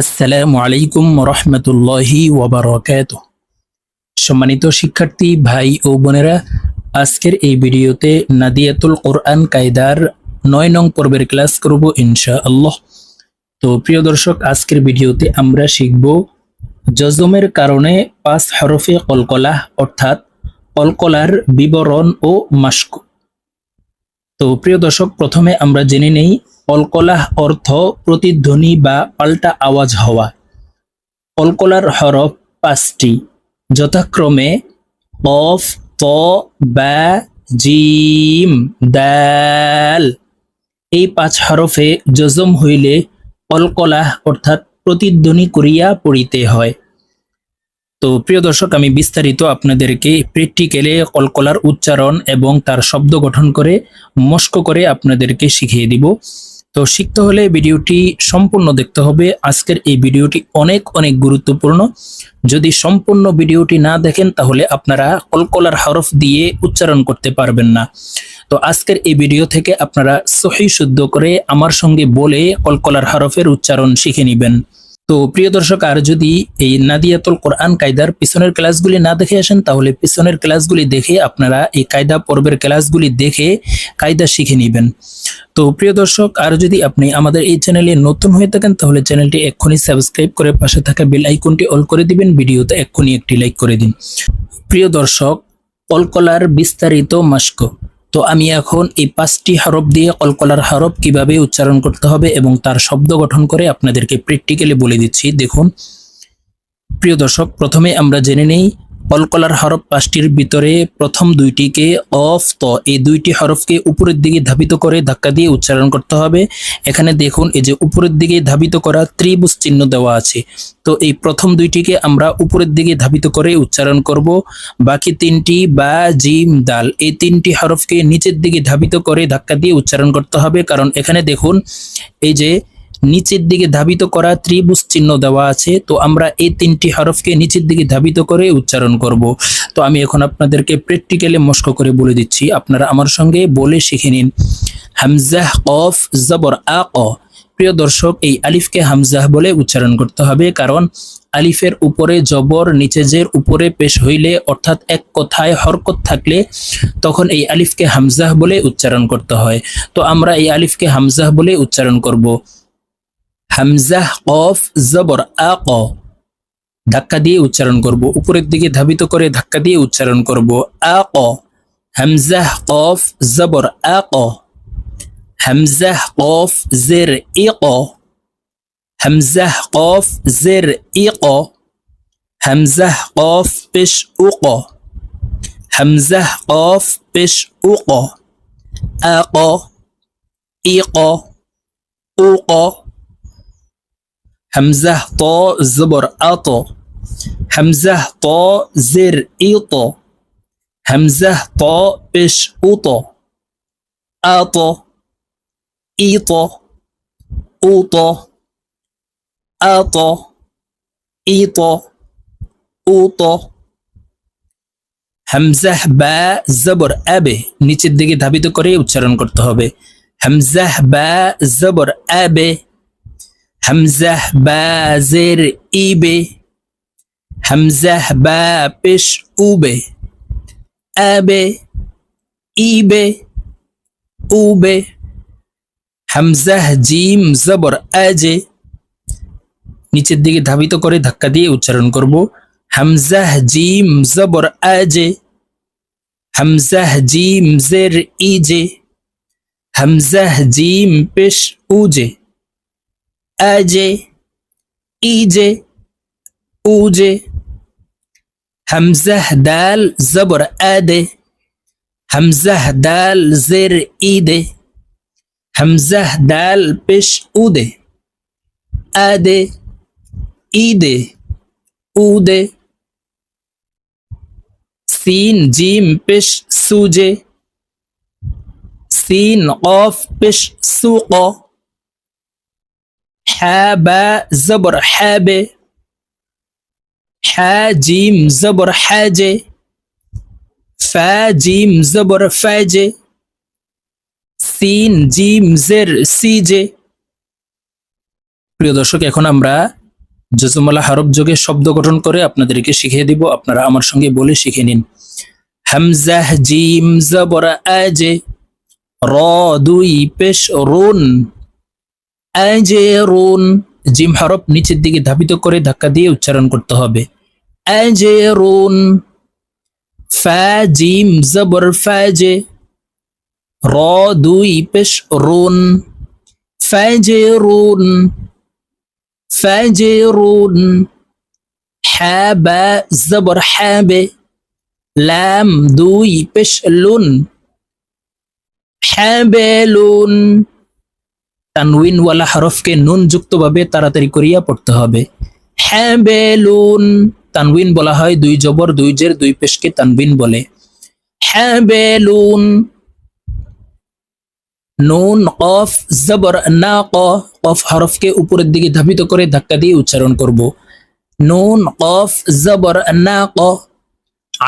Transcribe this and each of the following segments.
আসসালামু আলাইকুম রহমতুল্লাহি ওবরাকাত সম্মানিত শিক্ষার্থী, ভাই ও বোনেরা, আজকের এই ভিডিওতে নাদিয়াতুল কোরআন কায়দার নয় নং পর্বের ক্লাস করব ইনশা আল্লাহ তো প্রিয় দর্শক, আজকের ভিডিওতে আমরা শিখব জজমের কারণে পাঁচ হরফে কলকলা অর্থাৎ কলকলার বিবরণ ও মাস্ক তো প্রিয় দর্শক, প্রথমে আমরা জেনে নেই কলকলাহ অর্থ প্রতিধ্বনি বা পাল্টা আওয়াজ হওয়া। কলকলার হরফ পাঁচটি, যথাক্রমে অফ ত, বা, জিম, দাল। এই পাঁচ হরফে জজম হইলে কলকলাহ অর্থাৎ প্রতিধ্বনি করিয়া পড়িতে হয়। তো প্রিয় দর্শক, আমি বিস্তারিত আপনাদেরকে প্র্যাকটিক্যালে কলকলার উচ্চারণ এবং তার শব্দ গঠন করে মস্ক করে আপনাদেরকে শিখিয়ে দিব। তো শিখতে হলে ভিডিওটি সম্পূর্ণ দেখতে হবে। আজকের এই ভিডিওটি অনেক অনেক গুরুত্বপূর্ণ। যদি সম্পূর্ণ ভিডিওটি না দেখেন, তাহলে আপনারা কলকলার হরফ দিয়ে উচ্চারণ করতে পারবেন না। তো আজকের এই ভিডিও থেকে আপনারা সহি শুদ্ধ করে আমার সঙ্গে বলে কলকলার হরফের উচ্চারণ শিখে নেবেন। তো প্রিয় দর্শক, আর যদি এই নাদিয়াতুল কোরআন কায়দার পিছনের ক্লাসগুলি না দেখে আসেন, তাহলে পিছনের ক্লাসগুলি দেখে আপনারা এই কায়দা পর্বের ক্লাসগুলি দেখে কায়দা শিখে নেবেন। তো প্রিয় দর্শক, আর যদি আপনি আমাদের এই চ্যানেলে নতুন হয়ে থাকেন, তাহলে চ্যানেলটি এক্ষুনি সাবস্ক্রাইব করে পাশে থাকা বেল আইকনটি অল করে দিবেন, ভিডিওতে এক্ষুনি একটি লাইক করে দিন। প্রিয় দর্শক, কলকলার বিস্তারিত মাস্ক তো আমি এখন এই পাঁচটি হরফ দিয়ে কলকলার হরফ কীভাবে উচ্চারণ করতে হবে এবং তার শব্দ গঠন করে আপনাদেরকে প্র্যাকটিক্যালি বলে দিচ্ছি। দেখুন, প্রিয় দর্শক, প্রথমে আমরা জেনে নেই কলকলার হরফ পাঁচটির ভিতরে প্রথম দুইটিকে অফ, ত, এই দুইটি হরফকে উপরের দিকে ধাবিত করে ধাক্কা দিয়ে উচ্চারণ করতে হবে। এখানে দেখুন, এই যে উপরের দিকে ধাবিত করা ত্রিভুজ চিহ্ন দেওয়া আছে। তো এই প্রথম দুইটিকে আমরা উপরের দিকে ধাবিত করে উচ্চারণ করব। বাকি তিনটি বা, জিম, দাল, এই তিনটি হরফকে নিচের দিকে ধাবিত করে ধাক্কা দিয়ে উচ্চারণ করতে হবে। কারণ এখানে দেখুন, এই যে নিচের দিকে ধাবিত করা ত্রিভুজ চিহ্ন দেওয়া আছে। তো আমরা এই তিনটি হরফকে নিচের দিকে ধাবিত করে উচ্চারণ করব। তো আমি এখন আপনাদেরকে প্র্যাকটিক্যালি মস্ক করে বলে দিচ্ছি। আপনারা আমার সঙ্গে বলে শিখে নিন। হামজাহ, কফ, জবর, আ, ক। প্রিয় দর্শক, এই আলিফকে হামজাহ বলে উচ্চারণ করতে হবে। কারণ আলিফের উপরে জবর, নিচে জের, উপরে পেশ হইলে, অর্থাৎ এক কথায় হরকত থাকলে, তখন এই আলিফকে হামজাহ বলে উচ্চারণ করতে হয়। তো আমরা এই আলিফকে হামজাহ বলে উচ্চারণ করব। হামজাহ কফ, জবর, আ, ক। ধাক্কা দিয়ে উচ্চারণ করব। উপরের দিকে ধাবিত করে ধাক্কা দিয়ে উচ্চারণ করব। আ, ক। হামজাহ কফ, জবর, আ, ক। হামজাহ কফ, জের, ই, ক। হামজাহ কফ, জের, ই, ক। হামজাহ কফ, পেশ, উ, ক। হামজাহ কফ, পেশ, উ, ক। আ, ক। ই, ক। উ, ক। হামজাহ ত জবর আত হামজাহ ত জের ইত হামজাহ ত পেশ উত আত ইত উত আত ইত উত হামজাহ বা জবর আবে নিচের দিকে ধাবিত করে উচ্চারণ করতে হবে। হামজাহ বা জবর আবে হামজাহ বা জের ইবে হামজাহ বা পেশ উবে আবে ইবে উবে হামজাহ জিম জবর আজে নিচের দিকে ধাবিত করে ধাক্কা দিয়ে উচ্চারণ করব হামজাহ জিম জবর আজে হামজাহ জিম জের ইজে হামজাহ জিম পেশ উজে আজে ইজে উজে হামজাহ দাল জবর আদে হামজাহ দাল জের ইদে হামজাহ দাল পেশ উদে আদে ঈদে উদে সিন জিম পেশ সুজে সিন অফ পেশ সুক হা বা জবর হ্যাবে। হা জিম জবর হ্যাজে। ফা জিম জবর ফ্যাজে। সিন জিম জের সিজে। প্রিয় দর্শক, এখন আমরা জজমলা হরফ যোগে শব্দ গঠন করে আপনাদেরকে শিখিয়ে দিব। আপনারা আমার সঙ্গে বলে শিখে নিন। হামজাহ জিম জবর আজে। র দুই পেশ রুন। আজেরুন জিম হরফ নিচের দিকে ধাবিত করে ধাক্কা দিয়ে উচ্চারণ করতে হবে। আজেরুন ফা, জিম, জবর ফ্যাজে র, দুই, পেশ, রুন। ফ্যাজে রুন ফ্যাজে রুন হ্যা বা, জবর হ্যাবে লাম, দুই, পেশ, লুন। হ্যাবেলুন তানউইন ওয়ালা হরফকে নুন যুক্তভাবে তাড়াতাড়ি করিয়া পড়তে হবে। হ্যাঁ বেলুন তানউইন বলা হয়, দুই জবর, দুই জের, দুই পেশকে তানবিন বলে। হ্যাঁ বেলুন নুন, কফ, জবর, না কফ হরফকে উপরের দিকে ধাবিত করে ধাক্কা দিয়ে উচ্চারণ করব। নুন, কফ, জবর, না, ক,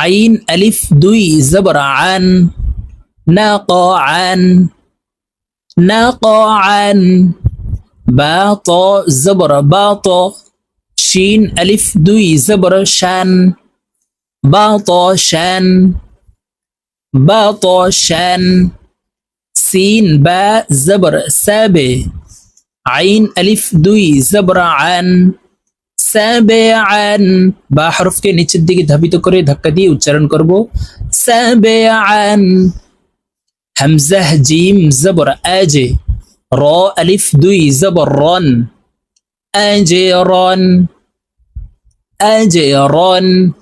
আইন, আলিফ, দুই, জবর, আন, না, ক, আন না ক আন বা ত জবর বা ত শিন আলিফ দুই জবর শান বা ত শান বা ত শান সিন বা জবর সাবে আইন আলিফ দুই জবর আন সাবে আন বা হরফকে নিচের দিকে ধাবিত করে ধাক্কা দিয়ে উচ্চারণ করব। সাবে همزه جيم زبر آجي را ألف دوي زبر رن آجي رن آجي رن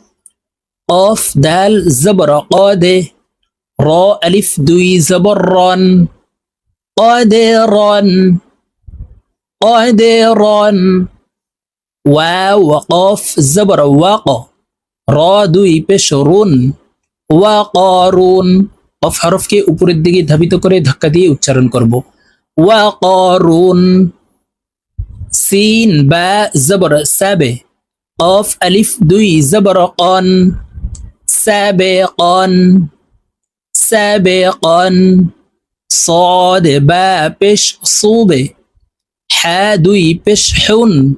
قاف دال زبر قادة را ألف دوي زبر رن قادران قادران واو وقاف زبر واقع. را دوي بشرون. وقارون অফ হরফকে উপরের দিকে ধাবিত করে ধাক্কা দিয়ে উচ্চারণ করব। ওয়া করুন, সিন, বা, জবর, সাবে অফ আলিফ, দুই, জবর অন সাবে অন সাবে পেশ صاد با بش صوبة حادي بش حون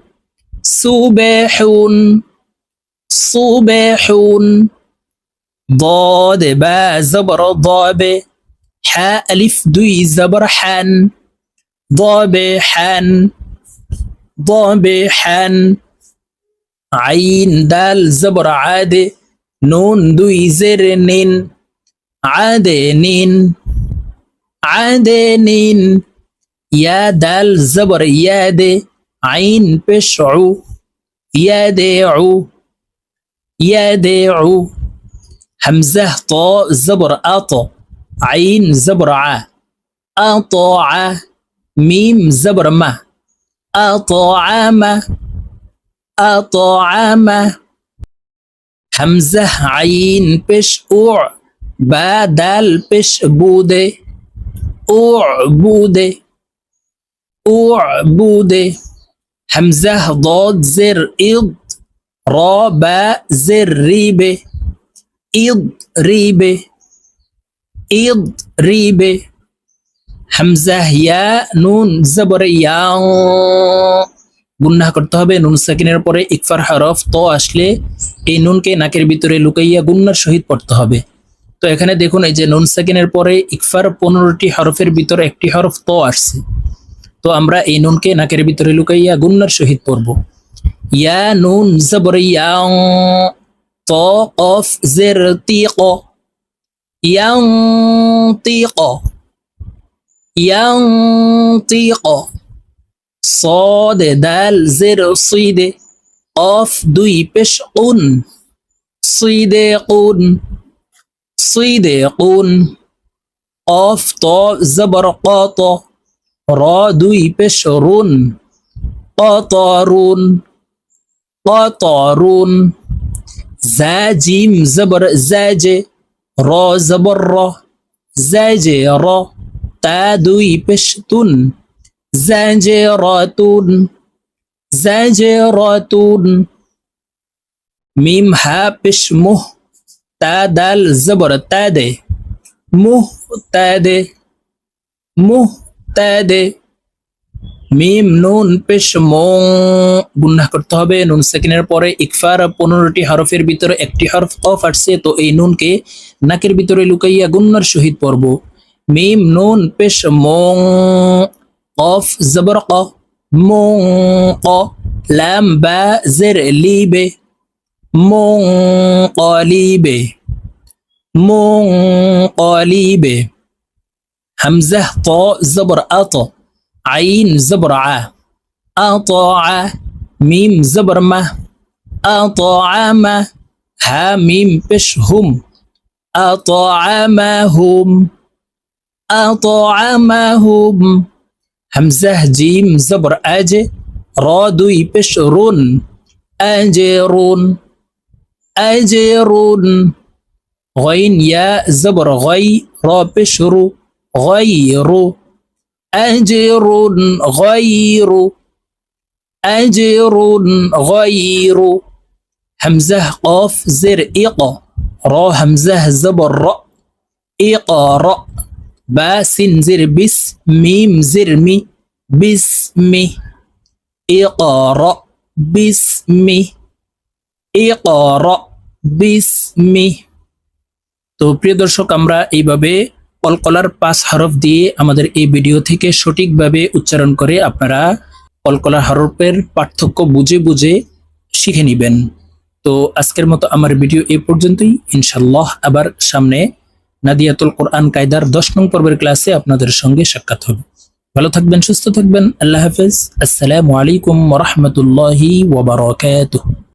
سوبحون صوبحون ضاد باء زبر ضاب حاء ألف دوي زبر حان. ضاب حان ضاب حان. عين دال زبر عادي نون دوي زر نين. عاد نين عاد نين. يا دال زبر يادي عين بشعو يدعو يدعو همزه طاء زبر اط عين زبر ع أطاع ميم زبر ما أطعام أطعام همزه عين بش أوع بدل بش بودة بش بودي أوع بودة. همزه ضاد زر إض را با زر ريبة. إض ريبه إض ريبه হামজা ইয়া নুন জবর ইয়া গুন্নাহ করতে হবে নুন সাকিনের পরে ইকফার হরফ ত আসলে এই নুনকে নাকের ভিতরে লুকাইয়া গুন্নার সহিত পড়তে হবে তো এখানে দেখুন এই যে নুন সাকিনের পরে ইকফার পনেরোটি হরফের ভিতরে একটি হরফ ত আসছে তো আমরা এই নুনকে নাকের ভিতরে লুকাইয়া গুন্নার সহিত পড়ব ইয়া নুন জবর ইয়া ত কফ জের তিক ইয়াং তিক ইয়াং তিক صاد دال زر صيد قاف দুই পেশ قن صيدقون صيدقون قاف طاء زبر قاط را দুই পেশ রুন قطارون قطارون زا جيم زبر زاجي را زبر را زاجي را تا دوي بشتون زاجراتون زاجراتون ميم ها بش مه تا دال زبر تا دي مه تا دي مه تا دي মিম, নুন, পেশ, মং গুন্না করতে হবে। নুন সেকেন্ডের পরে ইকফার, পনেরোটি হরফের ভিতরে একটি হরফ অফ আসছে, তো এই নুনকে নাকের ভিতরে লুকাইয়া গুন্নার সহিত পড়ব। মিম, নুন, পেশ, মং অফ জবর ক, মং, ক, লাম, বা, জের লিবে মং কলিবে মং কলিবে হামজাহ ত জবর, আ عين زبرعة. أطاعة ميم زبرمة. أطعم ها ميم بشهم. أطعمهم أطعمهم همزة جيم زبر أج رادوي بشرون. أجرون أجرون غين يا زبر غي. رابشرو غيرو. أجر غير أجر غير همزة قاف زر إق را همزة زبر ر إقرأ با سين زر بس ميم زر مي بسمي اقرأ بسمي اقرأ بسمي তো প্রিয় দর্শক আমরা এইভাবে কলকলার পাঁচ হরফ দিয়ে আমাদের এই ভিডিও থেকে সঠিকভাবে উচ্চারণ করে আপনারা কলকলার হরফের পার্থক্য বুঝে বুঝে শিখে নেবেন। তো আজকের মতো আমার ভিডিও এ পর্যন্তই। ইনশাল্লাহ আবার সামনে নাদিয়াতুল কোরআন কায়দার দশ নং পর্বের ক্লাসে আপনাদের সঙ্গে সাক্ষাৎ হবে। ভালো থাকবেন, সুস্থ থাকবেন। আল্লাহ হাফেজ। আসসালামু আলাইকুম ওরহমতুল্লাহি ওবরাকাতুহ